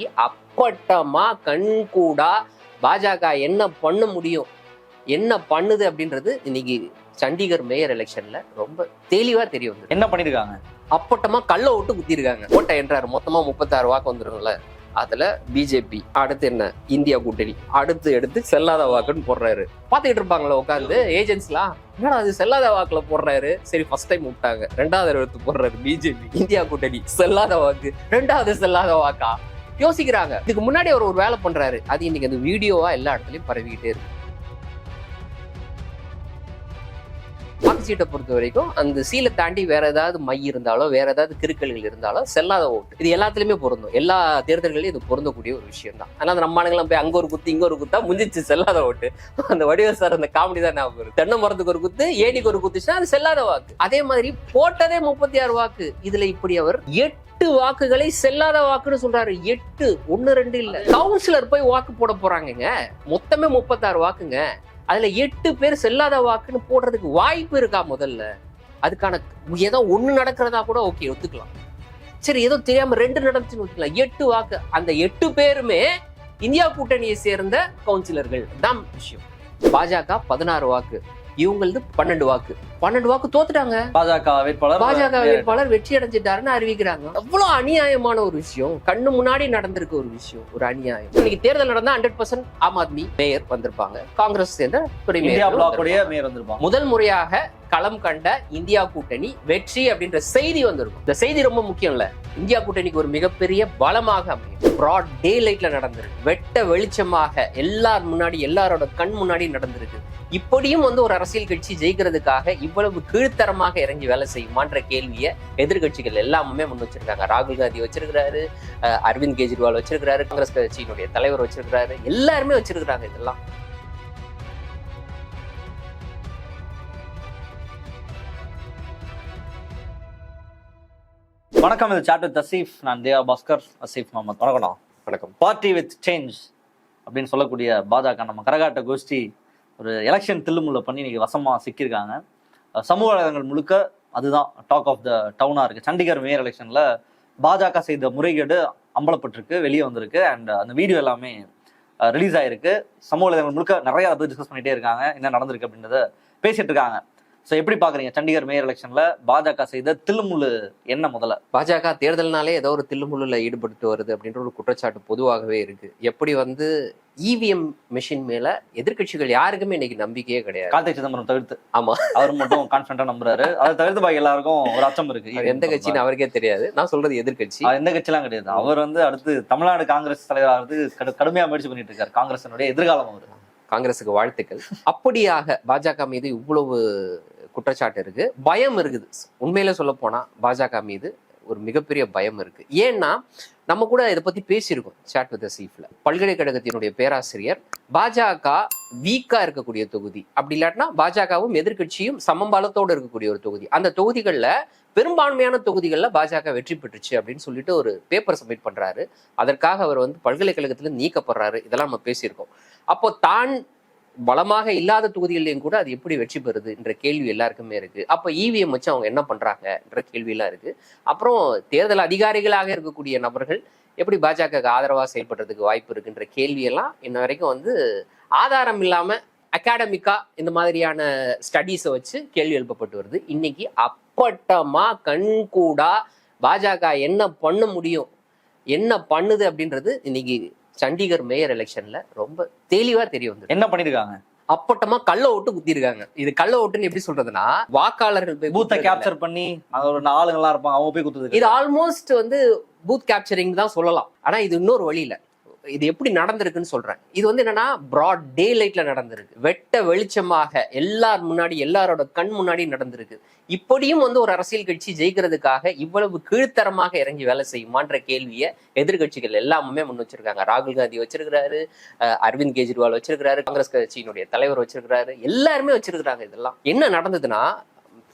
இன்னைக்கு அப்பட்டமா கண்கூடா பாஜக என்ன பண்ண முடியும்? என்ன பண்ணுது அப்படின்றது இன்னைக்கு சண்டிகர் மேயர் எலெக்ஷன்ல ரொம்ப தெளிவா தெரிய வந்தது. என்ன பண்ணிருக்காங்க? அப்பட்டமா கள்ள ஓட்டு குத்திருக்காங்க. ஓட்டை என்றாரு. மொத்தமா முப்பத்தாறு வாக்கு வந்துருங்கள அதுல பிஜேபி அடுத்து என்ன? இந்தியா கூட்டணி. அடுத்து எடுத்து செல்லாத வாக்குன்னு போடுறாரு. பாத்துக்கிட்டு இருப்பாங்களா உட்காந்து ஏஜென்ட்ஸ்லாம் என்னடா அது செல்லாத வாக்குல போடுறாரு? சரி ஃபர்ஸ்ட் டைம் விட்டாங்க. ரெண்டாவது எடுத்து போடுறாரு பிஜேபி. இந்தியா கூட்டணி செல்லாத வாக்கு. ரெண்டாவது செல்லாத வாக்கா? யோசிக்கிறாங்க. இதுக்கு முன்னாடி அவர் ஒரு வேலை பண்றாரு. அது இன்னைக்கு அந்த வீடியோவா எல்லா இடத்துலயும் பரவிக்கிட்டே இருக்கு. சீட்டை பொறுத்த வரைக்கும் அந்த சீலை தாண்டி வேற ஏதாவது மை இருந்தாலோ வேற ஏதாவது கிருக்கல்கள் இருந்தாலோ செல்லாத ஓட்டு. இது எல்லாத்துலயுமே பொருந்தும். எல்லா தேர்தல்களையும் இது பொருந்தக்கூடிய ஒரு விஷயம் தான் அதனால நம்ம ஆளுங்கெல்லாம் போய் அங்க ஒரு குத்து இங்க ஒரு குத்தா முடிஞ்சிச்சு செல்லாத ஓட்டு. அந்த வடிவர் சார் அந்த காமெடி தான் ஞாபகம் வரும் தென்னை மரத்துக்கு ஒரு குத்து ஏணிக்கு ஒரு குத்துச்சுன்னா அது செல்லாத வாக்கு. அதே மாதிரி போட்டதே முப்பத்தி ஆறு வாக்கு. இதுல இப்படி அவர் எட்டு வாக்குகளை செல்லாத வாக்குன்னு சொல்றாரு. எட்டு ஒன்னு ரெண்டு இல்ல. கவுன்சிலர் போய் வாக்கு போட போறாங்க மொத்தமே முப்பத்தாறு வாக்குங்க. அதில் எட்டு பேர் செல்லாத வாக்குன்னு போடுறதுக்கு வாய்ப்பு இருக்கா முதல்ல? அதுக்கான ஏதோ ஒன்று நடக்கிறதா கூட ஓகே ஒத்துக்கலாம். சரி ஏதோ தெரியாமல் ரெண்டு நடந்துச்சுன்னு ஒத்துக்கலாம் எட்டு வாக்கு அந்த எட்டு பேருமே இந்தியா கூட்டணியை சேர்ந்த கவுன்சிலர்கள். தான் விஷயம். பாஜக பதினாறு வாக்கு. இவங்களது பன்னெண்டு வாக்கு. பன்னெண்டு வாக்கு தோத்துட்டாங்க. பாஜக வேட்பாளர் பாஜக வேட்பாளர் வெற்றி அடைஞ்சிட்டாருன்னு அறிவிக்கிறாங்க. அவ்வளவு அநியாயமான ஒரு விஷயம். கண்ணு முன்னாடி நடந்திருக்க ஒரு விஷயம். ஒரு அநியாயம். இன்னைக்கு தேர்தல் நடந்தா hundred percent Aam Aadmi mayor வந்திருப்பாங்க. காங்கிரஸ் சேர்ந்த துணை மேயர் முதல் முறையாக களம் கண்ட இந்தியா கூட்டணி வெற்றி அப்படின்ற செய்தி வந்திருக்கும். இந்த செய்தி ரொம்ப முக்கியம் இல்ல இந்தியா கூட்டணிக்கு ஒரு மிகப்பெரிய பலமாக அமையும். ப்ராட் டே லைட்ல நடந்திருக்கு. வெட்ட வெளிச்சமாக எல்லார் முன்னாடி எல்லாரோட கண் முன்னாடி நடந்திருக்கு. இப்படியும் வந்து ஒரு அரசியல் கட்சி ஜெயிக்கிறதுக்காக இவ்வளவு கீழ்த்தரமாக இறங்கி வேலை செய்யுமான்ற கேள்வியை எதிர்கட்சிகள் எல்லாமே முன் வச்சிருக்காங்க. ராகுல் காந்தி வச்சிருக்கிறாரு அஹ் அரவிந்த் கெஜ்ரிவால் வச்சிருக்கிறாரு காங்கிரஸ் கட்சியினுடைய தலைவர் வச்சிருக்கிறாரு எல்லாருமே வச்சிருக்கிறாங்க இதெல்லாம். வணக்கம் இது சாட் வித் அசீஃப் நான் தேவா பாஸ்கர் அசீஃப் முகமது. வணக்கம் வணக்கம். பார்ட்டி வித் சேஞ்ச் அப்படின்னு சொல்லக்கூடிய பாஜக நம்ம கரகாட்ட கோஷ்டி ஒரு எலெக்ஷன் தில்லுமுள்ள பண்ணி இன்னைக்கு வசமா சிக்கியிருக்காங்க. சமூக வலைதளங்கள் முழுக்க அதுதான் டாக் ஆஃப் த டவுனா இருக்கு. சண்டிகர் மேயர் எலெக்ஷன்ல பாஜக செய்த முறைகேடு அம்பலப்பட்டிருக்கு வெளியே வந்திருக்கு. அண்ட் அந்த வீடியோ எல்லாமே ரிலீஸ் ஆயிருக்கு. சமூக வலைதளங்கள் முழுக்க நிறைய அதை பத்தி டிஸ்கஸ் பண்ணிட்டே இருக்காங்க. என்ன நடந்திருக்கு அப்படின்றத பேசிட்டு இருக்காங்க. ஸோ எப்படி பாக்குறீங்க சண்டிகர் மேயர் எலெக்ஷன்ல பாஜக செய்த தில்லுமுள்ளு என்ன முதல்ல? பாஜக தேர்தல்னாலே ஏதோ ஒரு தில்லுமுள்ளுல ஈடுபட்டு வருது அப்படின்ற ஒரு குற்றச்சாட்டு பொதுவாகவே இருக்கு. எப்படி வந்து இவிஎம் மெஷின் மேல எதிர்க்கட்சிகள் யாருக்குமே இன்னைக்கு நம்பிக்கையே கிடையாது. கார்த்திக் சிதம்பரம் தவிர்த்து. ஆமா. அவர் மட்டும் கான்பிடண்டா நம்புறாரு. அதை தவிர்த்து பாக்கி எல்லாருக்கும் ஒரு அச்சம் இருக்கு. அவர் எந்த கட்சின்னு அவருக்கே தெரியாது. நான் சொல்றது எதிர்க்கட்சி. அவர் எந்த கட்சிலாம் கிடையாது. அவர் வந்து அடுத்து தமிழ்நாடு காங்கிரஸ் தலைவராகிறது கடு கடுமையா முயற்சி பண்ணிட்டு இருக்காரு. காங்கிரஸினுடைய எதிர்காலம் அவர். காங்கிரஸுக்கு வாழ்த்துக்கள். அப்படியாக பாஜக மீது இவ்வளவு குற்றச்சாட்டு இருக்கு. பயம் இருக்குது. உண்மையில சொல்ல போனா பாஜக மீது ஒரு மிகப்பெரிய பயம் இருக்கு. ஏன்னா நம்ம கூட இதை பத்தி பேசியிருக்கோம் சாட் வித் சீஃப்ல பல்கலைக்கழகத்தினுடைய பேராசிரியர் பாஜக வீக்கா இருக்கக்கூடிய தொகுதி. அப்படி இல்லாட்டினா பாஜகவும் எதிர்க்கட்சியும் சமபலத்தோடு இருக்கக்கூடிய ஒரு தொகுதி. அந்த தொகுதிகளில் பெரும்பான்மையான தொகுதிகளில் பாஜக வெற்றி பெற்றுச்சு அப்படின்னு சொல்லிட்டு ஒரு பேப்பர் சப்மிட் பண்றாரு. அதற்காக அவர் வந்து பல்கலைக்கழகத்துல நீக்கப்படுறாரு. இதெல்லாம் நம்ம பேசியிருக்கோம். அப்போ தான் பலமாக இல்லாத தொகுதிகள்லையும் கூட அது எப்படி வெற்றி பெறுது என்ற கேள்வி எல்லாருக்குமே இருக்கு. அப்ப இவிஎம் வச்சு அவங்க என்ன பண்றாங்க என்ற கேள்வியெல்லாம் இருக்கு. அப்புறம் தேர்தல் அதிகாரிகளாக இருக்கக்கூடிய நபர்கள் எப்படி பாஜக ஆதரவாக செயல்படுறதுக்கு வாய்ப்பு இருக்குன்ற கேள்வியெல்லாம் இன்ன வரைக்கும் வந்து ஆதாரம் இல்லாம அகாடமிக்கா இந்த மாதிரியான ஸ்டடீஸை வச்சு கேள்வி எழுப்பப்பட்டு வருது. இன்னைக்கு அப்பட்டமா கண்கூடா பாஜக என்ன பண்ண முடியும்? என்ன பண்ணுது அப்படின்றது இன்னைக்கு சண்டிகர் மேயர் எலெக்ஷன்ல ரொம்ப தெளிவா தெரிய வந்தது என்ன பண்ணிருக்காங்க? அப்பட்டமா கள்ள ஓட்டு குத்திருக்காங்க. இது கள்ள ஓட்டுன்னு எப்படி சொல்றதுன்னா வாக்காளர்கள் போய் பூத்தை. கேப்சர் பண்ணி அது ஒரு ஆளுங்கெல்லாம் இருப்பாங்க அவங்க போய் குத்துது இது ஆல்மோஸ்ட் வந்து பூத் கேப்சரிங் தான் சொல்லலாம். ஆனா இது இன்னொரு வழியில. இது எப்படி நடந்திருக்குன்னு சொல்றேன். இது வந்து என்னன்னா ப்ராட் டே லைட்ல நடந்திருக்கு. வெட்ட வெளிச்சமாக எல்லார் முன்னாடி எல்லாரோட கண் முன்னாடி நடந்திருக்கு. இப்படியும் வந்து ஒரு அரசியல் கட்சி ஜெயிக்கிறதுக்காக இவ்வளவு கீழ்த்தரமாக இறங்கி வேலை செய்யுமான்ற கேள்வியை எதிர்க்கட்சிகள் எல்லாமே முன் வச்சிருக்காங்க. ராகுல் காந்தி வச்சிருக்கிறாரு அரவிந்த் கெஜ்ரிவால் வச்சிருக்கிறாரு காங்கிரஸ் கட்சியினுடைய தலைவர் வச்சிருக்கிறாரு. எல்லாருமே வச்சிருக்கிறாங்க இதெல்லாம். என்ன நடந்ததுன்னா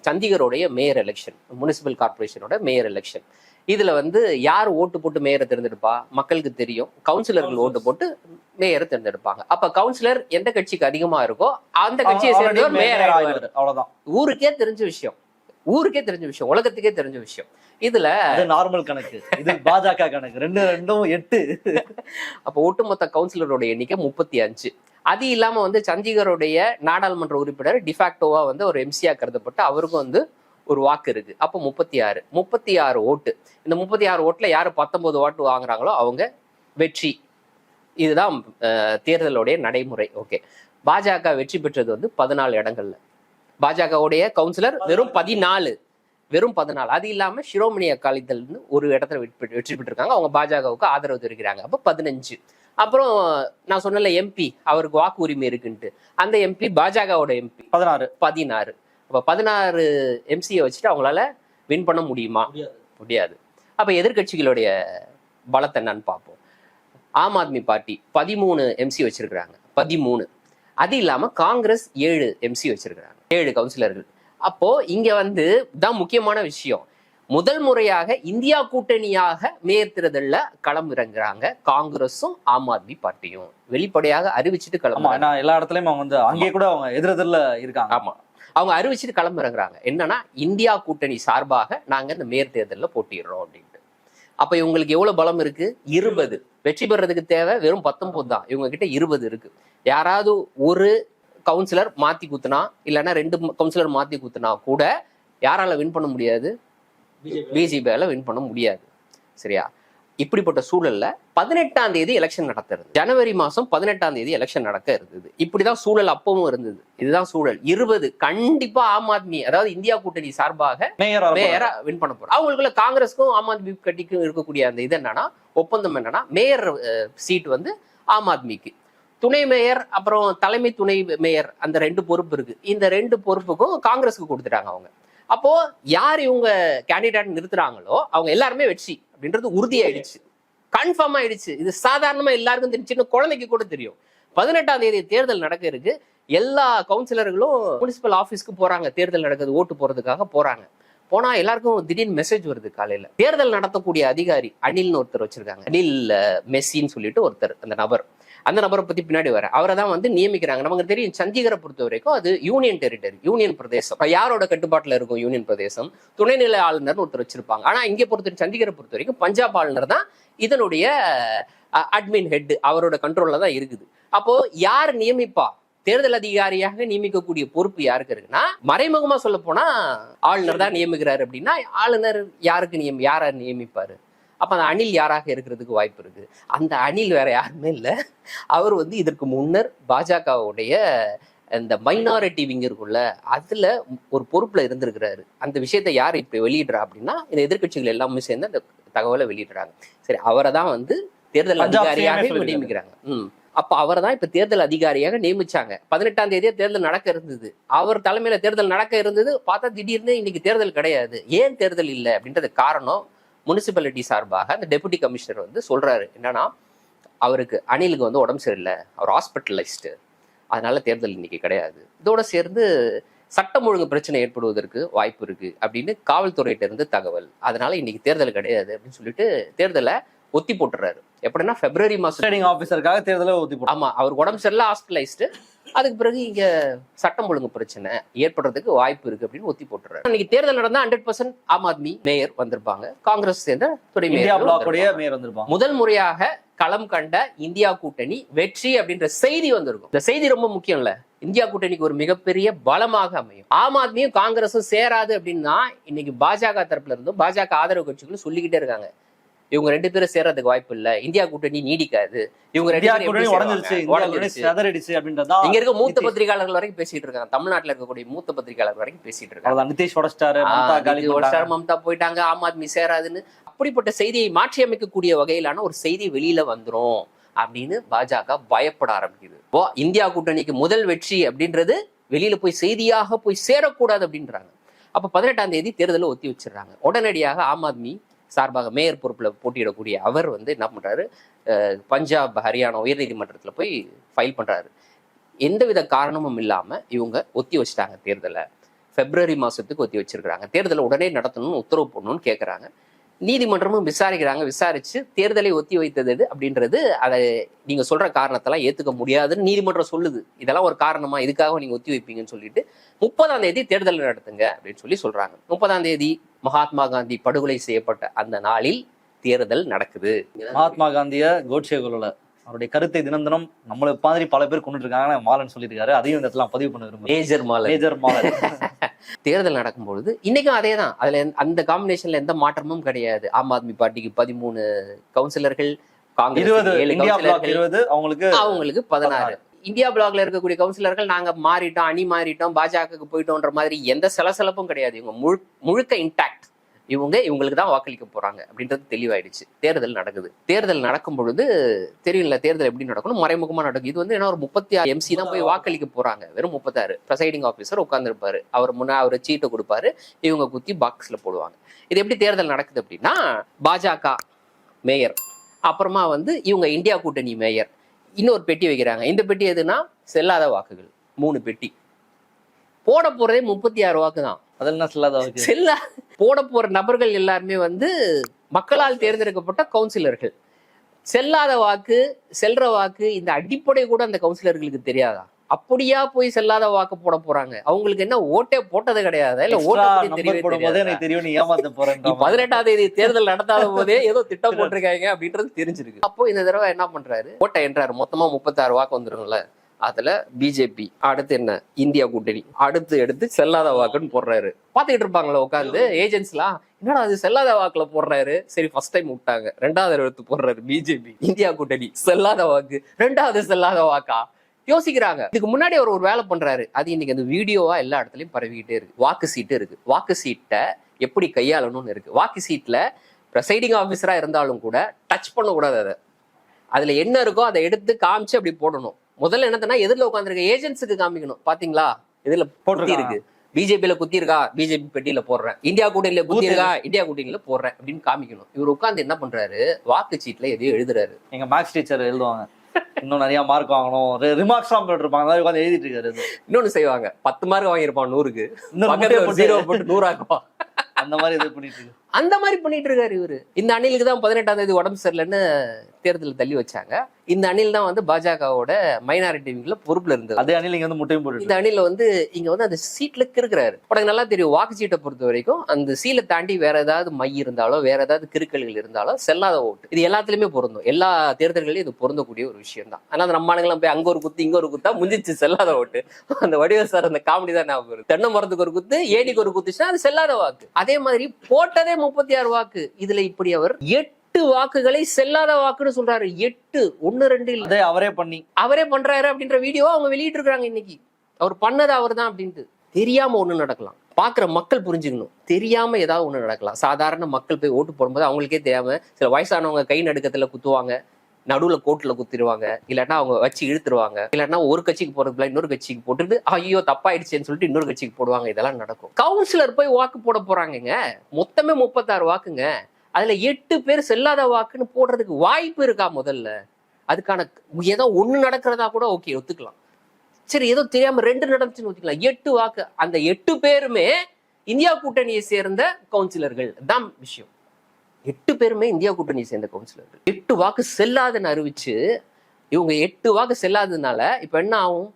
சண்டிகருடைய மேயர் எலெக்ஷன் முனிசிபல் கார்பரேஷனோட மேயர் எலெக்ஷன் இதுல வந்து யார் ஓட்டு போட்டு மேயரை தேர்ந்தெடுப்பா? மக்களுக்கு தெரியும். கவுன்சிலர்கள் ஓட்டு போட்டு மேயரை தேர்ந்தெடுப்பாங்க. அப்ப கவுன்சிலர் எந்த கட்சிக்கு அதிகமா இருக்கோ அந்த கட்சியை சேர்ந்தவர் மேயர் ஆயிடுவார். அவ்வளவுதான். ஊருக்கே தெரிஞ்ச விஷயம். ஊருக்கே தெரிஞ்ச விஷயம். உலகத்துக்கே தெரிஞ்ச விஷயம். இதுல நார்மல் கணக்கு. இது பாஜக கணக்கு. ரெண்டு ரெண்டும் எட்டு. அப்போ ஒட்டுமொத்த கவுன்சிலரோட எண்ணிக்கை முப்பத்தி அஞ்சு. அது இல்லாம வந்து சண்டிகருடைய நாடாளுமன்ற உறுப்பினர் டிஃபாக்டோவா வந்து ஒரு எம்சியா கருதப்பட்டு அவருக்கும் வந்து ஒரு வாக்கு இருக்கு. அப்போ முப்பத்தி ஆறு முப்பத்தி ஆறு ஓட்டு. இந்த முப்பத்தி ஆறு ஓட்டுல யாரு பத்தொன்பது ஓட்டு வாங்குறாங்களோ அவங்க வெற்றி. இதுதான் தேர்தலுடைய நடைமுறை. ஓகே. பாஜக வெற்றி பெற்றது வந்து பதினாலு இடங்கள்ல. பாஜகவுடைய கவுன்சிலர் வெறும் பதினாலு. வெறும் பதினாலு. அது இல்லாம சிரோமணி அக்காலிதள்னு ஒரு இடத்துல வெற்றி வெற்றி பெற்றிருக்காங்க. அவங்க பாஜகவுக்கு ஆதரவு தெரிவிக்கிறாங்க. அப்போ பதினஞ்சு. அப்புறம் நான் சொன்னல எம்பி. அவருக்கு வாக்கு உரிமை இருக்குன்ட்டு. அந்த எம்பி பாஜகவோட எம்பி. பதினாறு. பதினாறு. அப்ப பதினாறு எம்சியை வச்சுட்டு அவங்களால வின் பண்ண முடியுமா? முடியாது. அப்ப எதிர்க்கட்சிகளுடைய பலத்தை என்னன்னு பார்ப்போம். ஆம் ஆத்மி பார்ட்டி பதிமூணு எம்சி வச்சிருக்கிறாங்க. பதிமூணு. அது இல்லாம காங்கிரஸ் ஏழு எம்சி வச்சிருக்கிறாங்க. ஏழு கவுன்சிலர்கள். அப்போ இங்க வந்து தான் முக்கியமான விஷயம். முதல் முறையாக இந்தியா கூட்டணியாக மேயர் தேர்தல்ல களம் இறங்குறாங்க காங்கிரஸும் ஆம் ஆத்மி பார்ட்டியும். வெளிப்படையாக அறிவிச்சிட்டு ஏன்னா எல்லா இடத்துலயும் அவங்க வந்து அங்கேயே கூட அவங்க எதிரெதிரில் இருக்காங்க. ஆமா. அவங்க அறிவிச்சிட்டு கிளம்புறங்கிறாங்க. என்னன்னா இந்தியா கூட்டணி சார்பாக நாங்க இந்த மேயர் தேர்தலில் போட்டிடுறோம் அப்படின்ட்டு. அப்ப இவங்களுக்கு எவ்வளவு பலம் இருக்கு? இருபது. வெற்றி பெறதுக்கு தேவை வெறும் பத்தொன்பது தான். இவங்க கிட்ட இருபது இருக்கு. யாராவது ஒரு கவுன்சிலர் மாத்தி குத்துனா இல்லைன்னா ரெண்டு கவுன்சிலர் மாத்தி குத்துனா கூட யாரால வின் பண்ண முடியாது? பிஜேபியால வின் பண்ண முடியாது. சரியா? இப்படிப்பட்ட சூழல்ல பதினெட்டாம் தேதி எலெக்ஷன் நடத்துறது ஜனவரி மாசம் பதினெட்டாம் தேதி எலெக்ஷன் நடக்க இருந்தது. இப்படிதான் சூழல் அப்பவும் இருந்தது. இதுதான் சூழல். இருபது கண்டிப்பா ஆம் ஆத்மி அதாவது இந்தியா கூட்டணி சார்பாக மேயர் வின் பண்ண போறோம் அவங்களுக்குள்ள காங்கிரஸ்க்கும் ஆம் ஆத்மி கட்சிக்கும் இருக்கக்கூடிய அந்த இது என்னன்னா ஒப்பந்தம் என்னன்னா மேயர் சீட் வந்து ஆம் ஆத்மிக்கு. துணை மேயர் அப்புறம் தலைமை துணை மேயர் அந்த ரெண்டு பொறுப்பு இருக்கு. இந்த ரெண்டு பொறுப்புக்கும் காங்கிரஸுக்கு கொடுத்துட்டாங்க அவங்க. அப்போ யார் இவங்க கேண்டிடேட் நிறுத்துறாங்களோ அவங்க எல்லாருமே வெற்றி. அப்படின்றது உறுதியாயிடுச்சு. கன்ஃபார்ம் ஆயிடுச்சு. இது சாதாரணமா எல்லாருக்கும் தெரிஞ்சுன்னு குழந்தைக்கு கூட தெரியும். பதினெட்டாம் தேதி தேர்தல் நடக்க இருக்கு. எல்லா கவுன்சிலர்களும் முனிசிபல் ஆஃபீஸ்க்கு போறாங்க. தேர்தல் நடக்குது. ஓட்டு போறதுக்காக போறாங்க. போனா எல்லாருக்கும் திடீர்னு மெசேஜ் வருது காலையில. தேர்தல் நடத்தக்கூடிய அதிகாரி அனில்னு ஒருத்தர் வச்சிருக்காங்க. அனில் மெஸ்ஸின்னு சொல்லிட்டு ஒருத்தர் அந்த நபர். அந்த நபரை பத்தி பின்னாடி வர அவரை தான் வந்து நியமிக்கிறாங்க. நமக்கு தெரியும் சண்டிகரை பொறுத்த வரைக்கும் அது யூனியன் டெரிட்டரி யூனியன் பிரதேசம். யாரோட கட்டுப்பாட்டில் இருக்கும் யூனியன் பிரதேசம்? துணைநிலை ஆளுநர்னு ஒருத்தர் வச்சிருப்பாங்க. ஆனா இங்கே பொறுத்த சண்டிகரை பொறுத்த வரைக்கும் பஞ்சாப் ஆளுநர் தான் இதனுடைய அட்மின் ஹெட் அவரோட கண்ட்ரோல்ல தான் இருக்குது. அப்போ யார் நியமிப்பா? தேர்தல் அதிகாரியாக நியமிக்கக்கூடிய பொறுப்பு யாருக்கு இருக்குன்னா மறைமுகமா சொல்ல போனா ஆளுநர் தான் நியமிக்கிறாரு அப்படின்னா ஆளுநர் யாருக்கு நியம் யார நியமிப்பாரு? அப்ப அந்த அணில் யாராக இருக்கிறதுக்கு வாய்ப்பு இருக்கு? அந்த அணில் வேற யாருமே இல்லை. அவர் வந்து இதற்கு முன்னர் பாஜகவுடைய இந்த மைனாரிட்டி விங் இருக்குல்ல அதுல ஒரு பொறுப்புல இருந்திருக்கிறாரு. அந்த விஷயத்தை யார் இப்ப வெளியிடுறா அப்படின்னா இந்த எதிர்க்கட்சிகள் எல்லாமே சேர்ந்து அந்த தகவலை வெளியிடுறாங்க. சரி அவரை தான் வந்து தேர்தல் அதிகாரியாக. நியமிக்கிறாங்க. ம். அப்ப அவரை தான் இப்ப தேர்தல் அதிகாரியாக நியமிச்சாங்க. பதினெட்டாம் தேதியே தேர்தல் நடக்க இருந்தது. அவர் தலைமையில தேர்தல் நடக்க இருந்தது பார்த்தா திடீர்னு இன்னைக்கு தேர்தல் கிடையாது. ஏன் தேர்தல் இல்லை அப்படின்றது காரணம் முனிசிபாலிட்டி சார்பாக அந்த டெபுட்டி கமிஷனர் வந்து சொல்றாரு. என்னன்னா அவருக்கு அணிலுக்கு வந்து உடம்பு சரியில்லை. அவர் ஹாஸ்பிட்டலைஸ்டு. அதனால தேர்தல் இன்னைக்கு கிடையாது. இதோட சேர்ந்து சட்டம் ஒழுங்கு பிரச்சனை ஏற்படுவதற்கு வாய்ப்பு இருக்கு அப்படின்னு காவல்துறையிட்ட இருந்து தகவல். அதனால இன்னைக்கு தேர்தல் கிடையாது அப்படின்னு சொல்லிட்டு தேர்தலை ஒத்தி போட்டுறாரு. எப்படின்னா பிப்ரவரி மாசம் ட்ரேடிங் ஆபீசருக்காக தேர்தலை ஊத்தி போட்டாங்க ஆமா அவர் உடம்பு சரியில்லை ஹாஸ்பிட்டலைஸ்டு அதுக்கு பிறகு இங்க சட்டம் ஒழுங்கு பிரச்சனை ஏற்படுறதுக்கு வாய்ப்பு இருக்கு அப்படின்னு ஒத்தி போட்டுறாரு. இன்னைக்கு தேர்தல் நடந்தா hundred percent Aam Aadmi mayor வந்திருப்பாங்க. காங்கிரஸ் சேர்ந்த துணை மேயர் வந்திருப்பாங்க. முதல் முறையாக களம் கண்ட இந்தியா கூட்டணி வெற்றி அப்படின்ற செய்தி வந்திருக்கும். இந்த செய்தி ரொம்ப முக்கியம் இல்ல இந்தியா கூட்டணிக்கு ஒரு மிகப்பெரிய பலமாக அமையும். ஆம் ஆத்மியும் காங்கிரஸும் சேராது அப்படின்னா இன்னைக்கு பாஜக தரப்புல இருந்தும் பாஜக ஆதரவு கட்சிகளும் சொல்லிக்கிட்டே இருக்காங்க. இவங்க ரெண்டு பேரும் சேர்றதுக்கு வாய்ப்பு இல்ல. இந்தியா கூட்டணி நீடிக்காது. இவங்க ரெண்டு இங்க இருக்க மூத்த. பத்திரிகையாளர்கள் வரைக்கும் பேசிட்டு இருக்காங்க. தமிழ்நாட்டுல இருக்கக்கூடிய மூத்த பத்திரிகையாளர் வரைக்கும் பேசிட்டு இருக்காங்க. நிதிஷ் மம்தா போயிட்டாங்க. ஆம் ஆத்மி சேராதுன்னு அப்படிப்பட்ட செய்தியை மாற்றி அமைக்கக்கூடிய வகையிலான ஒரு செய்தி வெளியில வந்துரும் அப்படின்னு பாஜக பயப்பட ஆரம்பிக்குது. ஓ இந்தியா கூட்டணிக்கு முதல் வெற்றி அப்படின்றது வெளியில போய் செய்தியாக போய் சேரக்கூடாது அப்படின்றாங்க. அப்ப பதினெட்டாம் தேதி தேர்தலை ஒத்தி வச்சிடுறாங்க. உடனடியாக ஆம் ஆத்மி சார்பாக மேயர் பொறுப்பில் போட்டியிடக்கூடிய அவர் வந்து என்ன பண்றாரு பஞ்சாப் ஹரியானா உயர்நீதிமன்றத்தில் போய் ஃபைல் பண்றாரு. எந்தவித காரணமும் இல்லாமல் இவங்க ஒத்தி வச்சிட்டாங்க தேர்தலை. பிப்ரவரி மாதத்துக்கு ஒத்தி வச்சிருக்காங்க தேர்தலை உடனே நடத்தணும்னு உத்தரவு போடணும்னு கேட்குறாங்க நீதிமன்றமும் விசாரிக்கிறாங்க. விசாரிச்சு தேர்தலை ஒத்தி வைத்தது எது அப்படின்றது அதை நீங்கள் சொல்கிற காரணத்தெல்லாம் ஏற்றுக்க முடியாதுன்னு நீதிமன்றம் சொல்லுது. இதெல்லாம் ஒரு காரணமாக இதுக்காக நீங்கள் ஒத்தி வைப்பீங்கன்னு சொல்லிட்டு முப்பதாம் தேதி தேர்தல் நடத்துங்க அப்படின்னு சொல்லி சொல்கிறாங்க முப்பதாம் தேதி மகாத்மா காந்தி படுகொலை செய்யப்பட்ட அந்த நாளில் தேர்தல் நடக்குது. மகாத்மா காந்திய கோட்சே கொல்லல அவருடைய கருத்தை தினம் தினம் நம்மள மாதிரி பல பேர் கொண்டுட்டு இருக்காங்க மாலன் சொல்லியிருக்காரு. அதையும் இந்த இடத்துல பதிவு பண்ண விரும்புறேன். மேஜர் மாலை மேஜர் மாலன். தேர்தல் நடக்கும்பொழுது இன்னைக்கும் அதே தான் அதுல அந்த காம்பினேஷன்ல எந்த மாற்றமும் கிடையாது. ஆம் ஆத்மி பார்ட்டிக்கு பதிமூணு கவுன்சிலர்கள் இருபது காங்கிரஸ் அவங்களுக்கு அவங்களுக்கு பதினாறு. இந்தியா பிளாக்ல இருக்கக்கூடிய கவுன்சிலர்கள் நாங்க மாறிட்டோம் அணி மாறிட்டோம் பாஜகவுக்கு போயிட்டோன்ற மாதிரி எந்த சலசலப்பும் கிடையாது. இவங்க முழு முழுக்க இன்டாக்ட் இவங்க இவங்களுக்கு தான் வாக்களிக்க போறாங்க அப்படின்றது தெளிவாயிடுச்சு. தேர்தல் நடக்குது. தேர்தல் நடக்கும் பொழுது தெரியல தேர்தல் எப்படி நடக்கணும் மறைமுகமா நடக்கும். இது வந்து என்ன ஒரு முப்பத்தி ஆறு எம்சி தான் போய் வாக்களிக்க போறாங்க. வெறும் முப்பத்தாறு. ப்ரெசைடிங் ஆஃபீஸர் உட்காந்துருப்பாரு அவர் முன்னே அவர் சீட்டை கொடுப்பாரு. இவங்க குத்தி பாக்ஸ்ல போடுவாங்க. இது எப்படி தேர்தல் நடக்குது அப்படின்னா பாஜக மேயர் அப்புறமா வந்து இவங்க இந்தியா கூட்டணி மேயர் இன்னொரு பெட்டி வைக்கிறாங்க. இந்த பெட்டி எதுனா செல்லாத வாக்குகள். மூணு பெட்டி. போட போறதே முப்பத்தி ஆறு வாக்கு தான். அதில் என்ன சொல்லாத அவருக்கு செல்ல போட போற நபர்கள் எல்லாருமே வந்து மக்களால் தேர்ந்தெடுக்கப்பட்ட கவுன்சிலர்கள். செல்லாத வாக்கு செல்ற வாக்கு இந்த அடிப்படை கூட அந்த கவுன்சிலர்களுக்கு தெரியாதா? அப்படியா போய் செல்லாத வாக்கு போட போறாங்க. அவங்களுக்கு என்ன ஓட்டே போட்டது கிடையாதா? இல்ல ஓட்ட தெரியும் நீ ஏமாத்த போறேன் பதினெட்டாம் தேதி தேர்தல் நடத்தாத போதே ஏதோ திட்டம் போட்டிருக்காங்க அப்படின்றது தெரிஞ்சிருக்கு. அப்போ இந்த தடவை என்ன பண்றாரு? ஓட்டை என்றாரு. மொத்தமா முப்பத்தாறு வாக்கு வந்துருங்கள அதுல பிஜேபி அடுத்து என்ன? இந்தியா கூட்டணி. அடுத்து எடுத்து செல்லாத வாக்குன்னு போடுறாரு. பாத்துக்கிட்டு இருப்பாங்களா உட்காந்து ஏஜென்ட்ஸ்லாம் என்னடா அது செல்லாத வாக்குல போடுறாரு? சரி ஃபர்ஸ்ட் டைம் விட்டாங்க. ரெண்டாவது எடுத்து போடுறாரு பிஜேபி. இந்தியா கூட்டணி செல்லாத வாக்கு. ரெண்டாவது செல்லாத வாக்கா? யோசிக்கிறாங்க. இதுக்கு முன்னாடி அவர் ஒரு வேலை பண்றாரு. அது இன்னைக்கு அந்த வீடியோவா எல்லா இடத்துலயும் பரவிக்கிட்டே இருக்கு. வாக்கு சீட்டு இருக்கு. வாக்கு சீட்டை எப்படி கையாளணும்னு இருக்கு. வாக்கு சீட்ல ப்ரெசைடிங் ஆஃபீஸரா இருந்தாலும் கூட டச் பண்ணக்கூடாது அதை. அதுல என்ன இருக்கோ அதை எடுத்து காமிச்சு அப்படி போடணும். முதல்ல என்னதுன்னா எதிரில் உட்காந்துருக்க ஏஜென்ட்ஸுக்கு காமிக்கணும். பாத்தீங்களா? இதுல போட்டிருக்காங்க. இருக்கு. பிஜேபியில குத்தி இருக்கா? பிஜேபி பெட்டியில போடுறேன். இந்தியா கூட்டணியில குத்தி இருக்கா? இந்தியா கூட்டணியில போடுறேன் அப்படின்னு காமிக்கணும். இவர் உட்காந்து என்ன பண்றாரு? வாக்கு சீட்ல எதையோ எழுதுறாரு. எங்க மேக்ஸ் டீச்சர் எழுதுவாங்க. இன்னும் நிறைய மார்க் வாங்கணும். ரிமார்க்ஸ் எல்லாம் போட்டிருப்பாங்க அதாவது உட்காந்து எழுதிட்டு இருக்காரு. இன்னொன்னு செய்வாங்க. பத்து மார்க் வாங்கியிருப்பான் நூறுக்கு. இன்னொரு ஜீரோ போட்டு நூறாக்குவான். அந்த மாதிரி இது பண்ணிட்டு இருக்கு. அந்த மாதிரி பண்ணிட்டு இருக்காரு இவரு. இந்த அணிலுக்கு தான் பதினெட்டாம் தேதி உடம்பு சரியில்லைன்னு தேர்தல் தள்ளி வச்சாங்க. இந்த அணில் தான் வந்து பாஜகவோட மைனாரிட்டி விங்ல பொறுப்புல இருந்தது அதே அணில் இங்க வந்து முட்டையும் போட்டு இந்த அணில வந்து இங்க வந்து அந்த சீட்ல கிறுக்குறாரு. உனக்கு நல்லா தெரியும் வாக்கு சீட்டை பொறுத்த வரைக்கும் அந்த சீலை தாண்டி வேற ஏதாவது மை இருந்தாலோ வேற ஏதாவது கிறுக்கல்கள் இருந்தாலோ செல்லாத ஓட்டு. இது எல்லாத்துலயுமே பொருந்தும். எல்லா தேர்தல்களையும் இது பொருந்தக்கூடிய ஒரு விஷயம் தான் ஆனா அந்த நம்ம ஆளுங்கெல்லாம் போய் அங்க ஒரு குத்து இங்க ஒரு குத்தா முடிஞ்சிச்சு செல்லாத ஓட்டு. அந்த வடிவ சார் அந்த காமெடி தான் ஞாபகம் தென்னை மரத்துக்கு ஒரு குத்து ஏடிக்கு ஒரு குத்துச்சுன்னா அது செல்லாத வாக்கு. அதே மாதிரி போட்டதே முப்பத்தி ஆறு வாக்கு. இதுல இப்படி அவர் எட்டு வாக்குகளை செல்லாத வாக்குன்னு சொல்றாரு. எட்டு ஒன்னு ரெண்டு இல்ல. அவரே பண்ணி. அவரே பண்றாரு அப்படின்ற வீடியோ அவங்க வெளியிட்டு இருக்காங்க இன்னைக்கு. அவர் பண்ணது அவர் தான் அப்படின்ட்டு. தெரியாம ஒண்ணு நடக்கலாம். பாக்குற மக்கள் புரிஞ்சுக்கணும். தெரியாம ஏதாவது ஒண்ணு நடக்கலாம். சாதாரண மக்கள் போய் ஓட்டு போடும்போது அவங்களுக்கே தெரியாம சில வயசானவங்க கை நடுக்கத்துல குத்துவாங்க. நடுவுல கோட்டுல குத்திடுவாங்க இல்லைன்னா அவங்க வச்சு இழுத்துருவாங்க. இல்லைன்னா ஒரு கட்சிக்கு போறதுக்குள்ள இன்னொரு கட்சிக்கு போட்டுட்டு ஐயோ தப்பாயிடுச்சேன்னு சொல்லிட்டு இன்னொரு கட்சிக்கு போடுவாங்க. இதெல்லாம் நடக்கும். கவுன்சிலர் போய் வாக்கு போட போறாங்கங்க. மொத்தமே முப்பத்தாறு வாக்குங்க. அதுல எட்டு பேர் செல்லாத வாக்குன்னு போடுறதுக்கு வாய்ப்பு இருக்கா முதல்ல? அதுக்கான ஏதோ ஒண்ணு நடக்கிறதா கூட ஓகே ஒத்துக்கலாம். சரி ஏதோ தெரியாம ரெண்டு நடந்துச்சுன்னு ஒத்துக்கலாம் எட்டு வாக்கு அந்த எட்டு பேருமே இந்தியா கூட்டணியை சேர்ந்த கவுன்சிலர்கள் தான் விஷயம். எட்டு பேருமே இந்தியா கூட்டணியை சேர்ந்த கவுன்சிலர்கள். எட்டு வாக்கு செல்லாதுன்னு அறிவிச்சு இவங்க எட்டு வாக்கு செல்லாததுனால இப்ப என்ன ஆகும்?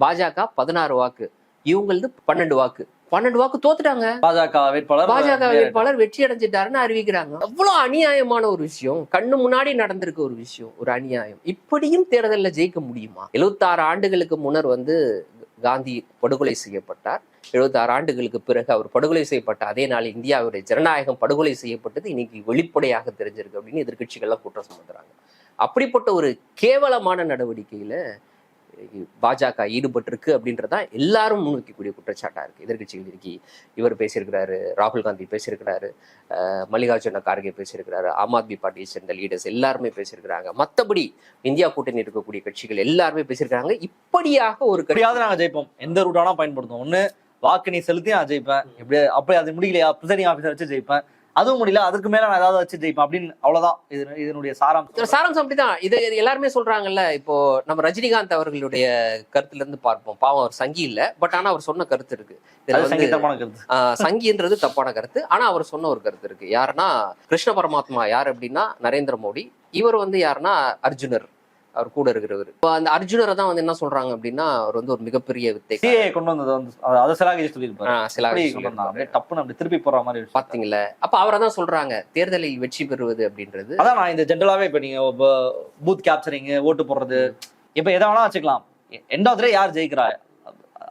பாஜக பதினாறு வாக்கு இவங்களது பன்னெண்டு வாக்கு. பன்னெண்டு வாக்கு தோத்துட்டாங்க. பாஜக வேட்பாளர் பாஜக வேட்பாளர் வெற்றி அடைஞ்சிட்டாருன்னு அறிவிக்கிறாங்க. அவ்வளவு அநியாயமான ஒரு விஷயம். கண்ணு முன்னாடி நடந்திருக்க ஒரு விஷயம் ஒரு அநியாயம். இப்படியும் தேர்தல்ல ஜெயிக்க முடியுமா? எழுபத்தாறு ஆண்டுகளுக்கு முன்னர் வந்து காந்தி படுகொலை செய்யப்பட்டார். எழுபத்தாறு ஆண்டுகளுக்கு பிறகு அவர் படுகொலை செய்யப்பட்ட அதே நாள் இந்தியாவுடைய ஜனநாயகம் படுகொலை செய்யப்பட்டது. இன்னைக்கு வெளிப்படையாக தெரிஞ்சிருக்கு அப்படின்னு எதிர்கட்சிகள்லாம் குற்றம் சுமத்துறாங்க அப்படிப்பட்ட ஒரு கேவலமான நடவடிக்கையில பாஜக ஈடுபட்டிருக்கு அப்படின்றதா எல்லாரும் முன்வைக்கக்கூடிய குற்றச்சாட்டா இருக்கு. எதிர்கட்சிகள் இருக்கி இவர் பேசியிருக்கிறாரு ராகுல் காந்தி பேசியிருக்கிறாரு மல்லிகார்ஜுன கார்கே பேசியிருக்கிறாரு ஆம் ஆத்மி பார்ட்டியை சேர்ந்த லீடர்ஸ் எல்லாருமே பேசியிருக்கிறாங்க. மத்தபடி இந்தியா கூட்டணி இருக்கக்கூடிய கட்சிகள் எல்லாருமே பேசியிருக்கிறாங்க. இப்படியாக ஒரு கட்சி எப்படியாவது நாங்க ஜெயிப்போம். எந்த ரூட்டானா பயன்படுத்துவோம். ஒண்ணு வாக்கு நீ செலுத்தி நான் ஜெயிப்பேன். இப்படி அப்படி அது முடியலையா? ப்ரிசைடிங் ஆஃபீஸர் வச்சு ஜெயிப்பேன். அதுவும் முடியல அதுக்கு மேல நான் ஏதாவது வச்சு ஜெயிப்பேன் அப்படின்னு அவ்வளவுதான். இது இதனுடைய சாராம்சம். சாராம்சம் அப்படிதான். இது எல்லாருமே சொல்றாங்கல்ல இப்போ நம்ம ரஜினிகாந்த் அவர்களுடைய கருத்துல இருந்து பார்ப்போம். பாவம் அவர் சங்கி இல்ல பட் ஆனா அவர் சொன்ன கருத்து இருக்கு. சங்கின்றது தப்பான கருத்து. ஆனா அவர் சொன்ன ஒரு கருத்து இருக்கு. யாருன்னா கிருஷ்ண பரமாத்மா யார் அப்படின்னா நரேந்திர மோடி. இவர் வந்து யாருன்னா அர்ஜுனர். அவர் கூட இருக்கிறவர். இப்போ அந்த அர்ஜுனரை தான் வந்து என்ன சொல்றாங்க அப்படின்னா அவர் வந்து ஒரு மிகப்பெரிய வித்தை. சிஏ கொண்டு வந்தது வந்து அது- சிலாகி சொல்லியிருப்பாரு. ஆ, சில அப்படி ஆட்கள் கொண்டு வந்தாங்க. அப்படியே சொல்லியிருப்பாரு. டப்புன்னு அப்படி திருப்பி போடுற மாதிரி. பாத்தீங்களா? அப்ப அவரை தான் சொல்றாங்க தேர்தலில் வெற்றி பெறுவது அப்படின்றது. அதான் நான் இந்த ஜென்ரலாவே இப்ப நீங்க பூத் கேப்சரிங் ஓட்டு போடுறது இப்ப எதை வேணா வச்சுக்கலாம். எண்ட் ஆஃப் யார் ஜெயிக்கிறா?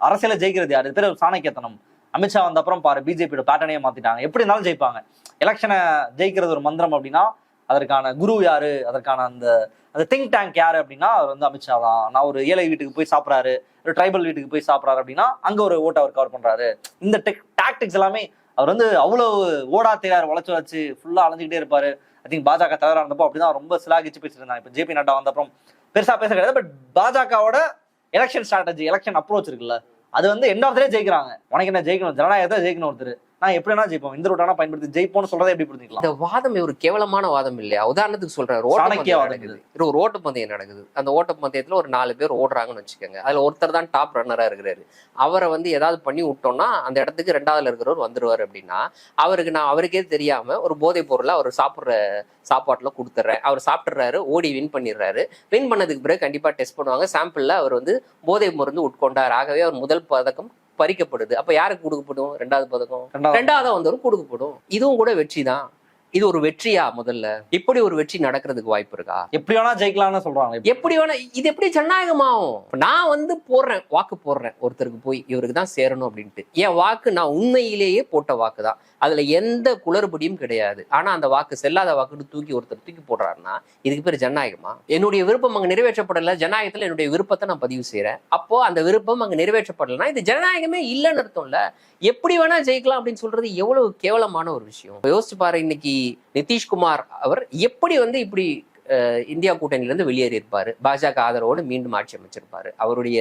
அரசியல ஜெயிக்கிறது யார்? பேர் ஒரு சாணக்கியத்தனம். அமித்ஷா வந்த அப்புறம் பாரு பிஜேபியோட பேட்டர்னே மாத்திட்டாங்க. எப்படி இருந்தாலும் ஜெயிப்பாங்க. எலெக்ஷனை ஜெயிக்கிறது ஒரு மந்திரம் அப்படின்னா அதற்கான குரு யாரு? அதற்கான அந்த அந்த திங்க் டேங்க் யாரு அப்படின்னா அவர் வந்து அமித்ஷா தான். நான் ஒரு ஏழை வீட்டுக்கு போய் சாப்பிட்றாரு ஒரு ட்ரைபல் வீட்டுக்கு போய் சாப்பிட்றாரு அப்படின்னா அங்கே ஒரு ஓட்டை அவர் கவர் பண்ணுறாரு இந்த டெக் டாக்டிக்ஸ் எல்லாமே அவர் வந்து அவ்வளவு ஓடா தெரியாரு வளைச்சு வச்சு ஃபுல்லாக அலைஞ்சுக்கிட்டே இருப்பாரு. ஐ திங்க் பாஜக தலைவராக இருந்தப்போ அப்படிதான் ரொம்ப சிலாகிச்சு பேசியிருந்தாங்க. இப்போ ஜேபி நட்டா வந்த அப்புறம் பேச கிடையாது. பட் பாஜகவோட எலெக்ஷன் ஸ்ட்ராட்டஜி எலெக்ஷன் அப்ரோச் இருக்குல்ல அது வந்து எண்ட் ஆஃப் ஜெயிக்கிறாங்க. உனக்கு என்ன ஜெயிக்கணும்? ஜனநாயகத்தை ஜெயிக்கணும் ஒருத்தர். நான் எப்படி வேணா ஜெயிப்போம் இந்த ரூட்டானா பயன்படுத்தி ஜெயிப்போம்னு சொல்றதை எப்படி புரிஞ்சுக்கலாம்? இந்த வாதம் ஒரு கேவலமான வாதம் இல்லையா? உதாரணத்துக்கு சொல்றேன் ஒரு ஓட்டப்பந்தயம் நடக்குது. ஒரு ஓட்டப்பந்தயம் நடக்குது. அந்த ஓட்டப்பந்தயத்துல ஒரு நாலு பேர் ஓடுறாங்கன்னு வச்சுக்கோங்க. அதுல ஒருத்தர் தான் டாப் ரன்னரா இருக்கிறாரு. அவரை வந்து ஏதாவது பண்ணி விட்டோம்னா அந்த இடத்துக்கு ரெண்டாவதுல இருக்கிறவர் வந்துருவாரு அப்படின்னா அவருக்கு நான் அவருக்கே தெரியாம ஒரு போதைப் பொருளை அவர் சாப்பிடுற சாப்பாட்டுல கொடுத்துட்றேன் அவர் சாப்பிட்றாரு ஓடி வின் பண்ணிடுறாரு வின் பண்ணதுக்கு பிறகு கண்டிப்பா டெஸ்ட் பண்ணுவாங்க. சாம்பிள்ல அவர் வந்து போதை மருந்து உட்கொண்டார். ஆகவே அவர் முதல் பதக்கம் பறிக்கப்படுது. அப்ப யாருக்கு கொடுக்கப்படும்? ரெண்டாவது பதக்கம். ரெண்டாவது. வந்தவரும் கொடுக்கப்படும். இதுவும் கூட வெற்றி தான். இது ஒரு வெற்றியா முதல்ல? இப்படி ஒரு வெற்றி நடக்கிறதுக்கு வாய்ப்பு இருக்கா? எப்படி வேணா ஜெயிக்கலாம்னு சொல்றாங்க. எப்படி வேணா இது எப்படி ஜனநாயகமாகும்? நான் வந்து போடுறேன் வாக்கு போடுறேன். ஒருத்தருக்கு போய் இவருக்கு தான் சேரணும் அப்படின்ட்டு. என் வாக்கு நான் உண்மையிலேயே போட்ட வாக்கு தான் அதுல எந்த குளறுபடியும் கிடையாது. ஆனா அந்த வாக்கு செல்லாத வாக்குன்னு தூக்கி ஒருத்தர் தூக்கி போடுறாருன்னா இதுக்கு பேர் ஜனநாயகமா? என்னுடைய விருப்பம் அங்க நிறைவேற்றப்படல. ஜனநாயகத்துல என்னுடைய விருப்பத்தை நான் பதிவு செய்யறேன் அப்போ அந்த விருப்பம் அங்க நிறைவேற்றப்படலைன்னா இது ஜனநாயகமே இல்லைன்னு அர்த்தம்ல. எப்படி வேணா ஜெயிக்கலாம் அப்படின்னு சொல்றது எவ்வளவு கேவலமான ஒரு விஷயம். யோசிச்சு பாரு இன்னைக்கு நிதிஷ்குமார் அவர் எப்படி வந்து இப்படி இந்தியா கூட்டணியில இருந்து வெளியேறி பாஜக ஆதரவோடு மீண்டும் ஆட்சி அமைச்சிருப்பாரு. அவருடைய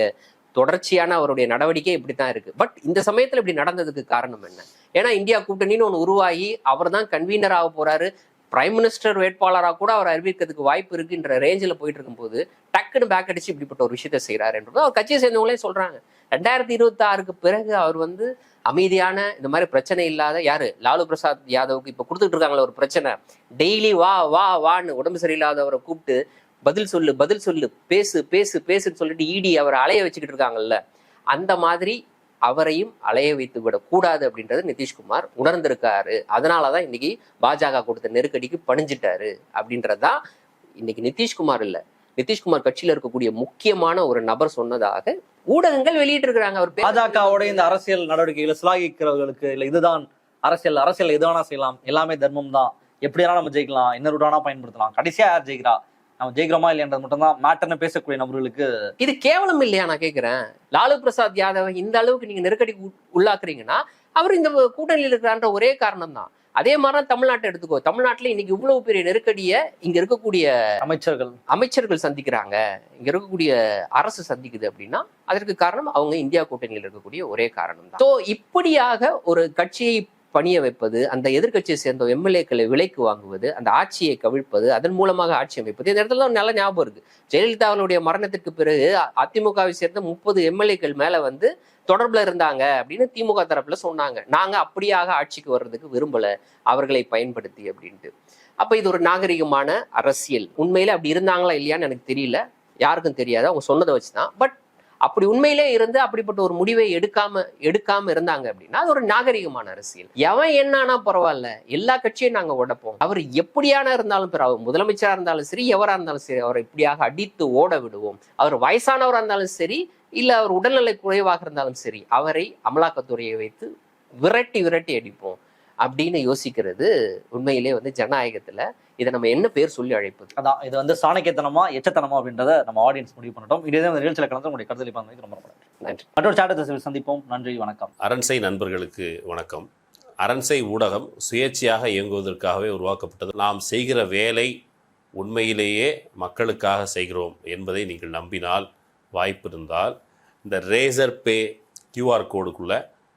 தொடர்ச்சியான அவருடைய நடவடிக்கை இப்படி தான் இருக்கு. பட் இந்த சமயத்துல இப்படி நடந்ததுக்கு காரணம் என்ன? ஏன்னா இந்தியா கூட்டணின்னு ஒன்று உருவாகி அவர் தான் கன்வீனர் ஆக போறாரு. பிரைம் மினிஸ்டர் வேட்பாளராக கூட அவர் அறிவிக்கிறதுக்கு வாய்ப்பு இருக்குன்ற ரேஞ்சில் போயிட்டு இருக்கும்போது டக்குன்னு பேக் அடிச்சு இப்படிப்பட்ட ஒரு விஷயத்தை செய்கிறார் என்றது அவர் கட்சியை சேர்ந்தவங்களே சொல்கிறாங்க ரெண்டாயிரத்தி இருபத்தாறுக்கு பிறகு அவர் வந்து அமைதியான இந்த மாதிரி பிரச்சனை இல்லாத யாரு? லாலு பிரசாத் யாதவுக்கு இப்போ கொடுத்துட்டு இருக்காங்களே ஒரு பிரச்சனை. டெய்லி வா வா வான்னு உடம்பு சரியில்லாதவரை கூப்பிட்டு பதில் சொல்லு பதில் சொல்லு பேசு பேசு பேசுன்னு சொல்லிட்டு இடி அவரை அலைய வச்சுக்கிட்டு இருக்காங்கல்ல. அந்த மாதிரி அவரையும் அலைய வைத்து விடக்கூடாது அப்படின்றது நிதிஷ்குமார் உணர்ந்திருக்காரு. அதனாலதான் இன்னைக்கு பாஜக கொடுத்த நெருக்கடிக்கு பணிஞ்சிட்டாரு அப்படின்றதுதான் இன்னைக்கு நிதிஷ்குமார் இல்ல. நிதிஷ்குமார் கட்சியில இருக்கக்கூடிய முக்கியமான ஒரு நபர் சொன்னதாக ஊடகங்கள் வெளியிட்டு இருக்காங்க அவர் பாஜகவோட இந்த அரசியல் நடவடிக்கைகளை சிலாகிக்கிறவர்களுக்கு இல்ல இதுதான் அரசியல் அரசியல் எது வேணா செய்யலாம். எல்லாமே தர்மம் தான் எப்படி வேணா நம்ம ஜெயிக்கலாம். என்ன ரூட் வேணா பயன்படுத்தலாம். கடைசியா யார் ஜெயிக்கிறா? நம்ம ஜெயிக்கிறோமா இல்லையன்றது மட்டும்தான் மேட்டர்னு பேசக்கூடிய நபர்களுக்கு இது கேவலம் இல்லையா நான் கேக்குறேன்? லாலு பிரசாத் யாதவ் இந்த அளவுக்கு நீங்க நெருக்கடி உள்ளாக்குறீங்கன்னா அவர் இந்த கூட்டணியில் இருக்கிறான்ற ஒரே காரணம் தான் அதே மாதிரி தான் தமிழ்நாட்டை எடுத்துக்கோ தமிழ்நாட்டுல இன்னைக்கு இவ்வளவு பெரிய நெருக்கடியை இங்க இருக்கக்கூடிய அமைச்சர்கள். அமைச்சர்கள் சந்திக்கிறாங்க. இங்க இருக்கக்கூடிய அரசு சந்திக்குது அப்படின்னா அதற்கு காரணம் அவங்க இந்தியா கூட்டணியில் இருக்கக்கூடிய ஒரே காரணம் தான் ஸோ இப்படியாக ஒரு கட்சியை பணிய வைப்பது அந்த எதிர்க்கட்சியை சேர்ந்த எம்எல்ஏக்களை விலைக்கு வாங்குவது அந்த ஆட்சியை கவிழ்ப்பது அதன் மூலமாக ஆட்சி அமைப்பது இந்த இடத்துல ஒரு நல்ல ஞாபகம் இருக்கு. ஜெயலலிதா அவர்களுடைய மரணத்திற்கு பிறகு அதிமுகவை சேர்ந்த முப்பது எம்எல்ஏக்கள் மேல வந்து தொடர்புல இருந்தாங்க அப்படின்னு திமுக தரப்புல சொன்னாங்க. நாங்க அப்படியாக ஆட்சிக்கு வர்றதுக்கு விரும்பல அவர்களை பயன்படுத்தி அப்படின்ட்டு. அப்ப இது ஒரு நாகரிகமான அரசியல். உண்மையில அப்படி இருந்தாங்களா இல்லையான்னு எனக்கு தெரியல. யாருக்கும் தெரியாது. அவங்க சொன்னதை வச்சுதான். பட் அப்படி உண்மையிலே இருந்து அப்படிப்பட்ட ஒரு முடிவை எடுக்காம எடுக்காம இருந்தாங்க அப்படின்னா அது ஒரு நாகரிகமான அரசியல். எவன் என்னன்னா பரவாயில்ல எல்லா கட்சியும் நாங்க உடப்போம். அவர் எப்படியான இருந்தாலும் பிற முதலமைச்சரா இருந்தாலும் சரி எவரா இருந்தாலும் சரி அவரை இப்படியாக அடித்து ஓட விடுவோம். அவர் வயசானவரா இருந்தாலும் சரி இல்ல அவர் உடல்நிலை குறைவாக இருந்தாலும் சரி அவரை அமலாக்கத்துறையை வைத்து விரட்டி விரட்டி அடிப்போம். அப்படின்னு யோசிக்கிறது உண்மையிலே வந்து ஜனநாயகத்துல இதை நம்ம என்ன பேர் சொல்லி அழைப்பது? அதான் இது வந்து சாணக்கியத்தனமா எச்சத்தனமா அப்படின்றத நம்ம ஆடியன்ஸ் முடிவு பண்ணட்டும். இதே இந்த நிகழ்ச்சியில் கலந்து உங்களுடைய கருத்து ரொம்ப ரொம்ப நன்றி. நன்றி. மற்றொரு சாட்டத்தை சந்திப்போம். நன்றி வணக்கம். அரண்சை நண்பர்களுக்கு வணக்கம். அரண்சை ஊடகம் சுயேட்சையாக இயங்குவதற்காகவே உருவாக்கப்பட்டது. நாம் செய்கிற வேலை உண்மையிலேயே மக்களுக்காக செய்கிறோம் என்பதை நீங்கள் நம்பினால் வாய்ப்பு இருந்தால் இந்த ரேசர் பே கியூஆர் கோடுக்குள்ளே